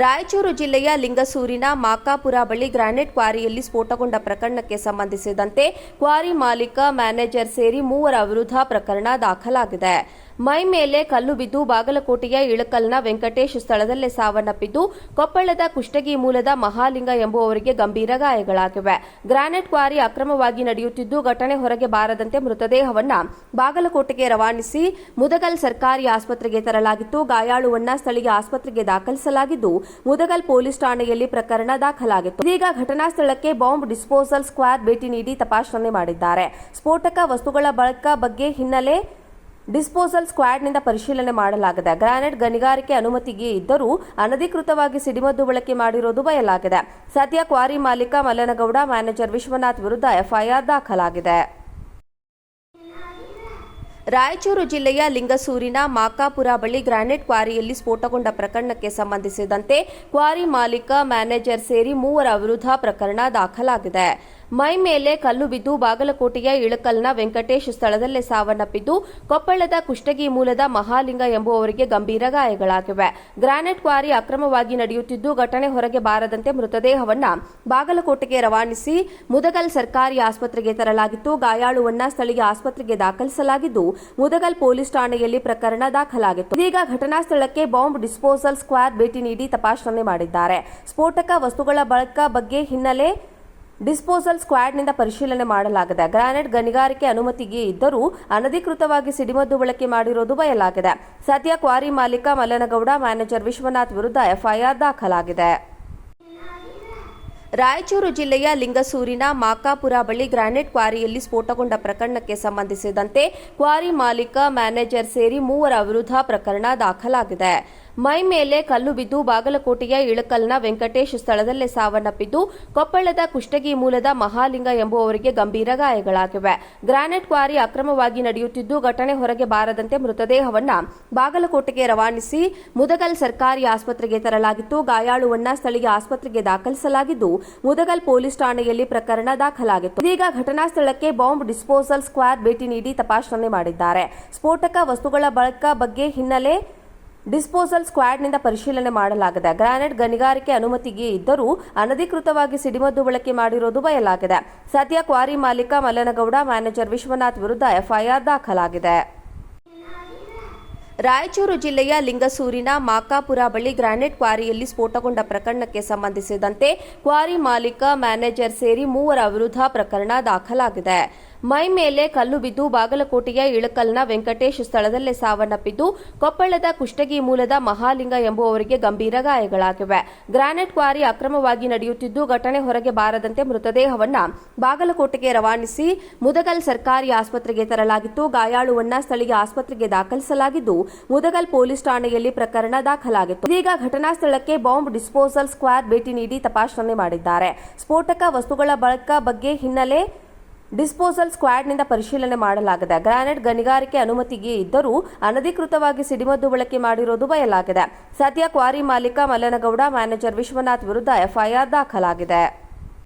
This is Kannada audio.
ರಾಯಚೂರು ಜಿಲ್ಲೆಯ ಲಿಂಗಸೂರಿನ ಮಾಕಾಪುರ ಬಳಿ ಗ್ರಾನೈಟ್ ಕ್ವಾರಿಯಲ್ಲಿ ಸ್ಫೋಟಗೊಂಡ ಪ್ರಕರಣಕ್ಕೆ ಸಂಬಂಧಿಸಿದಂತೆ ಕ್ವಾರಿ ಮಾಲೀಕ ಮ್ಯಾನೇಜರ್ ಸೇರಿ ಮೂವರ ವಿರುದ್ಧ ಪ್ರಕರಣ ದಾಖಲಾಗಿದೆ. ಮೈ ಮೇಲೆ ಕಲ್ಲು ಬಿದ್ದು ಬಾಗಲಕೋಟೆಯ ಇಳಕಲ್ನ ವೆಂಕಟೇಶ್ ಸ್ಥಳದಲ್ಲೇ ಸಾವನ್ನಪ್ಪಿದ್ದು, ಕೊಪ್ಪಳದ ಕುಷ್ಟಗಿ ಮೂಲದ ಮಹಾಲಿಂಗ ಎಂಬುವವರಿಗೆ ಗಂಭೀರ ಗಾಯಗಳಾಗಿವೆ. ಗ್ರಾನೈಟ್ ಕ್ವಾರಿ ಅಕ್ರಮವಾಗಿ ನಡೆಯುತ್ತಿದ್ದು, ಘಟನೆ ಹೊರಗೆ ಬಾರದಂತೆ ಮೃತದೇಹವನ್ನ ಬಾಗಲಕೋಟೆಗೆ ರವಾನಿಸಿ ಮುದಗಲ್ ಸರ್ಕಾರಿ ಆಸ್ಪತ್ರೆಗೆ ತರಲಾಗಿತ್ತು. ಗಾಯಾಳುವನ್ನ ಸ್ಥಳೀಯ ಆಸ್ಪತ್ರೆಗೆ ದಾಖಲಿಸಲಾಗಿದ್ದು, ಮುದಗಲ್ ಪೊಲೀಸ್ ಠಾಣೆಯಲ್ಲಿ ಪ್ರಕರಣ ದಾಖಲಾಗಿತ್ತು. ಇದೀಗ ಘಟನಾ ಸ್ಥಳಕ್ಕೆ ಬಾಂಬ್ ಡಿಸ್ಪೋಸಲ್ ಸ್ಕ್ವಾಡ್ ಭೇಟಿ ನೀಡಿ ತಪಾಸಣೆ ಮಾಡಿದ್ದಾರೆ. ಸ್ಫೋಟಕ ವಸ್ತುಗಳ ಬಳಕ ಬಗ್ಗೆ ಹಿನ್ನೆಲೆ ಡಿಸ್ಪೋಸಲ್ ಸ್ಕ್ವಾಡ್ನಿಂದ ಪರಿಶೀಲನೆ ಮಾಡಲಾಗಿದೆ. ಗ್ರಾನೈಟ್ ಗಣಿಗಾರಿಕೆ ಅನುಮತಿಗೆ ಇದ್ದರೂ ಅನಧಿಕೃತವಾಗಿ ಸಿಡಿಮದ್ದು ಬಳಕೆ ಮಾಡಿರುವುದು ಬಯಲಾಗಿದೆ. ಸದ್ಯ ಕ್ವಾರಿ ಮಾಲೀಕ ಮಲ್ಲನಗೌಡ, ಮ್ಯಾನೇಜರ್ ವಿಶ್ವನಾಥ್ ವಿರುದ್ಧ ಎಫ್ಐಆರ್ ದಾಖಲಾಗಿದೆ. ರಾಯಚೂರು ಜಿಲ್ಲೆಯ ಲಿಂಗಸೂರಿನ ಮಾಕಾಪುರ ಬಳಿ ಗ್ರಾನೈಟ್ ಕ್ವಾರಿಯಲ್ಲಿ ಸ್ಫೋಟಗೊಂಡ ಪ್ರಕರಣಕ್ಕೆ ಸಂಬಂಧಿಸಿದಂತೆ ಕ್ವಾರಿ ಮಾಲೀಕ, ಮ್ಯಾನೇಜರ್ ಸೇರಿ ಮೂವರ ವಿರುದ್ಧ ಪ್ರಕರಣ ದಾಖಲಾಗಿದೆ. ಮೈ ಮೇಲೆ ಕಲ್ಲು ಬಿದ್ದು ಬಾಗಲಕೋಟೆಯ ಇಳಕಲ್ನ ವೆಂಕಟೇಶ್ ಸ್ಥಳದಲ್ಲೇ ಸಾವನ್ನಪ್ಪಿದ್ದು, ಕೊಪ್ಪಳದ ಕುಷ್ಟಗಿ ಮೂಲದ ಮಹಾಲಿಂಗ ಎಂಬುವವರಿಗೆ ಗಂಭೀರ ಗಾಯಗಳಾಗಿವೆ. ಗ್ರಾನೈಟ್ ಕ್ವಾರಿ ಅಕ್ರಮವಾಗಿ ನಡೆಯುತ್ತಿದ್ದು, ಘಟನೆ ಹೊರಗೆ ಬಾರದಂತೆ ಮೃತದೇಹವನ್ನ ಬಾಗಲಕೋಟೆಗೆ ರವಾನಿಸಿ ಮುದಗಲ್ ಸರ್ಕಾರಿ ಆಸ್ಪತ್ರೆಗೆ ತರಲಾಗಿತ್ತು. ಗಾಯಾಳುವನ್ನ ಸ್ಥಳೀಯ ಆಸ್ಪತ್ರೆಗೆ ದಾಖಲಿಸಲಾಗಿದ್ದು, ಮುದಗಲ್ ಪೊಲೀಸ್ ಠಾಣೆಯಲ್ಲಿ ಪ್ರಕರಣ ದಾಖಲಾಗಿತ್ತು. ಇದೀಗ ಘಟನಾ ಸ್ಥಳಕ್ಕೆ ಬಾಂಬ್ ಡಿಸ್ಪೋಸಲ್ ಸ್ಕ್ವಾಡ್ ಭೇಟಿ ನೀಡಿ ತಪಾಸಣೆ ಮಾಡಿದ್ದಾರೆ. ಸ್ಫೋಟಕ ವಸ್ತುಗಳ ಬಳಕ ಬಗ್ಗೆ ಹಿನ್ನೆಲೆ ಡಿಸ್ಪೋಸಲ್ ಸ್ಕ್ವಾಡ್ನಿಂದ ಪರಿಶೀಲನೆ ಮಾಡಲಾಗಿದೆ. ಗ್ರಾನೈಟ್ ಗಣಿಗಾರಿಕೆ ಅನುಮತಿಗೆ ಇದ್ದರೂ ಅನಧಿಕೃತವಾಗಿ ಸಿಡಿಮದ್ದು ಬಳಕೆ ಮಾಡಿರುವುದು ಬಯಲಾಗಿದೆ. ಸದ್ಯ ಕ್ವಾರಿ ಮಾಲೀಕ ಮಲ್ಲನಗೌಡ, ಮ್ಯಾನೇಜರ್ ವಿಶ್ವನಾಥ್ ವಿರುದ್ಧ ಎಫ್ಐಆರ್ ದಾಖಲಾಗಿದೆ. ರಾಯಚೂರು ಜಿಲ್ಲೆಯ ಲಿಂಗಸೂರಿನ ಮಾಕಾಪುರ ಬಳಿ ಗ್ರಾನೈಟ್ ಕ್ವಾರಿಯಲ್ಲಿ ಸ್ಫೋಟಗೊಂಡ ಪ್ರಕರಣಕ್ಕೆ ಸಂಬಂಧಿಸಿದಂತೆ ಕ್ವಾರಿ ಮಾಲೀಕ, ಮ್ಯಾನೇಜರ್ ಸೇರಿ ಮೂವರ ವಿರುದ್ಧ ಪ್ರಕರಣ ದಾಖಲಾಗಿದೆ. ಮೈ ಮೇಲೆ ಕಲ್ಲು ಬಿದ್ದು ಬಾಗಲಕೋಟೆಯ ಇಳಕಲ್ನ ವೆಂಕಟೇಶ್ ಸ್ಥಳದಲ್ಲೇ ಸಾವನ್ನಪ್ಪಿದ್ದು, ಕೊಪ್ಪಳದ ಕುಷ್ಟಗಿ ಮೂಲದ ಮಹಾಲಿಂಗ ಎಂಬುವವರಿಗೆ ಗಂಭೀರ ಗಾಯಗಳಾಗಿವೆ. ಗ್ರಾನೈಟ್ ಕ್ವಾರಿ ಅಕ್ರಮವಾಗಿ ನಡೆಯುತ್ತಿದ್ದು, ಘಟನೆ ಹೊರಗೆ ಬಾರದಂತೆ ಮೃತದೇಹವನ್ನ ಬಾಗಲಕೋಟೆಗೆ ರವಾನಿಸಿ ಮುದಗಲ್ ಸರ್ಕಾರಿ ಆಸ್ಪತ್ರೆಗೆ ತರಲಾಗಿತ್ತು. ಗಾಯಾಳುವನ್ನ ಸ್ಥಳೀಯ ಆಸ್ಪತ್ರೆಗೆ ದಾಖಲಿಸಲಾಗಿದ್ದು, ಮುದಗಲ್ ಪೊಲೀಸ್ ಠಾಣೆಯಲ್ಲಿ ಪ್ರಕರಣ ದಾಖಲಾಗಿತ್ತು. ಇದೀಗ ಘಟನಾ ಸ್ಥಳಕ್ಕೆ ಬಾಂಬ್ ಡಿಸ್ಪೋಸಲ್ ಸ್ಕ್ವಾರ್ ಭೇಟಿ ನೀಡಿ ತಪಾಸಣೆ ಮಾಡಿದ್ದಾರೆ. ಸ್ಫೋಟಕ ವಸ್ತುಗಳ ಬಳಕ ಬಗ್ಗೆ ಹಿನ್ನೆಲೆ ಡಿಸ್ಪೋಸಲ್ ಸ್ಕ್ವಾಡ್ನಿಂದ ಪರಿಶೀಲನೆ ಮಾಡಲಾಗಿದೆ. ಗ್ರಾನೈಟ್ ಗಣಿಗಾರಿಕೆ ಅನುಮತಿಗೆ ಇದ್ದರೂ ಅನಧಿಕೃತವಾಗಿ ಸಿಡಿಮದ್ದು ಬಳಕೆ ಮಾಡಿರುವುದು ಬಯಲಾಗಿದೆ. ಸದ್ಯ ಕ್ವಾರಿ ಮಾಲೀಕ ಮಲ್ಲನಗೌಡ, ಮ್ಯಾನೇಜರ್ ವಿಶ್ವನಾಥ್ ವಿರುದ್ಧ ಎಫ್ಐಆರ್ ದಾಖಲಾಗಿದೆ. ರಾಯಚೂರು ಜಿಲ್ಲೆಯ ಲಿಂಗಸೂರಿನ ಮಾಕಾಪುರ ಬಳಿ ಗ್ರಾನೈಟ್ ಕ್ವಾರಿಯಲ್ಲಿ ಸ್ಫೋಟಗೊಂಡ ಪ್ರಕರಣಕ್ಕೆ ಸಂಬಂಧಿಸಿದಂತೆ ಕ್ವಾರಿ ಮಾಲೀಕ, ಮ್ಯಾನೇಜರ್ ಸೇರಿ ಮೂವರ ವಿರುದ್ಧ ಪ್ರಕರಣ ದಾಖಲಾಗಿದೆ. ಮೈ ಮೇಲೆ ಕಲ್ಲು ಬಿದ್ದು ಬಾಗಲಕೋಟೆಯ ಇಳಕಲ್ನ ವೆಂಕಟೇಶ್ ಸ್ಥಳದಲ್ಲೇ ಸಾವನ್ನಪ್ಪಿದ್ದು, ಕೊಪ್ಪಳದ ಕುಷ್ಟಗಿ ಮೂಲದ ಮಹಾಲಿಂಗ ಎಂಬುವವರಿಗೆ ಗಂಭೀರ ಗಾಯಗಳಾಗಿವೆ. ಗ್ರಾನೈಟ್ ಕ್ವಾರಿ ಅಕ್ರಮವಾಗಿ ನಡೆಯುತ್ತಿದ್ದು, ಘಟನೆ ಹೊರಗೆ ಬಾರದಂತೆ ಮೃತದೇಹವನ್ನು ಬಾಗಲಕೋಟೆಗೆ ರವಾನಿಸಿ ಮುದಗಲ್ ಸರ್ಕಾರಿ ಆಸ್ಪತ್ರೆಗೆ ತರಲಾಗಿತ್ತು. ಗಾಯಾಳುವನ್ನ ಸ್ಥಳೀಯ ಆಸ್ಪತ್ರೆಗೆ ದಾಖಲಿಸಲಾಗಿದ್ದು, ಮುದಗಲ್ ಪೊಲೀಸ್ ಠಾಣೆಯಲ್ಲಿ ಪ್ರಕರಣ ದಾಖಲಾಗಿತ್ತು. ಇದೀಗ ಘಟನಾ ಸ್ಥಳಕ್ಕೆ ಬಾಂಬ್ ಡಿಸ್ಪೋಸಲ್ ಸ್ಕ್ವಾಡ್ ಭೇಟಿ ನೀಡಿ ತಪಾಸಣೆ ಮಾಡಿದ್ದಾರೆ. ಸ್ಫೋಟಕ ವಸ್ತುಗಳ ಬಳಕ ಬಗ್ಗೆ ಹಿನ್ನೆಲೆ ಡಿಸ್ಪೋಸಲ್ ಸ್ಕ್ವಾಡ್ನಿಂದ ಪರಿಶೀಲನೆ ಮಾಡಲಾಗಿದೆ. ಗ್ರಾನೈಟ್ ಗಣಿಗಾರಿಕೆ ಅನುಮತಿಗೆ ಇದ್ದರೂ ಅನಧಿಕೃತವಾಗಿ ಸಿಡಿಮದ್ದು ಬಳಕೆ ಮಾಡಿರುವುದು ಬಯಲಾಗಿದೆ. ಸದ್ಯ ಕ್ವಾರಿ ಮಾಲೀಕ ಮಲ್ಲನಗೌಡ, ಮ್ಯಾನೇಜರ್ ವಿಶ್ವನಾಥ್ ವಿರುದ್ಧ ಎಫ್ಐಆರ್ ದಾಖಲಾಗಿದೆ.